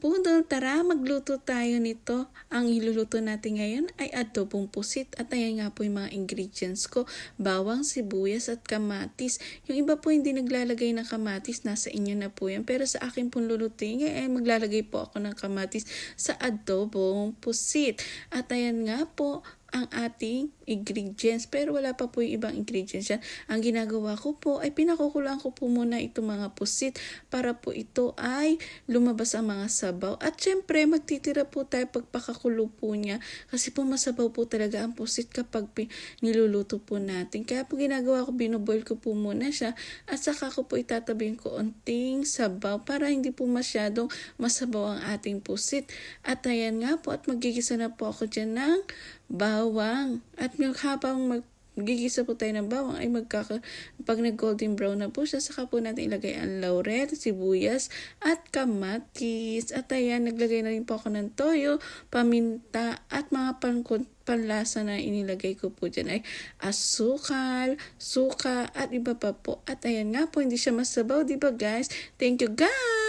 budol, tara magluto tayo nito. Ang iluluto natin ngayon ay adobong pusit at ayan nga po yung mga ingredients ko. Bawang, sibuyas at kamatis. Yung iba po hindi naglalagay ng kamatis, nasa inyo na po yan. Pero sa akin pong lulutuin ay maglalagay po ako ng kamatis sa adobong pusit. At ayan nga po, ang ating ingredients. Pero wala pa po yung ibang ingredients yan. Ang ginagawa ko po ay pinakukulaan ko po muna itong mga pusit para po ito ay lumabas ang mga sabaw. At syempre, magtitira po tayo pagpakakulo po niya kasi po masabaw po talaga ang pusit kapag niluluto po natin. Kaya po ginagawa ko, binoboil ko po muna siya at saka ko po itatabihin ko onting sabaw para hindi po masyadong masabaw ang ating pusit. At ayan nga po at magigisa na po ako dyan ng bawang. At habang mag Gigisa po tayo ng bawang ay magkaka pag nag golden brown na po siya saka po natin ilagay ang laurel, sibuyas at kamatis. At ayan, naglagay na rin po ako ng toyo, paminta at mga pan panlasa na inilagay ko po dyan ay asukal, suka at iba pa po. At ayan nga po, hindi siya masabaw, di ba guys? Thank you guys!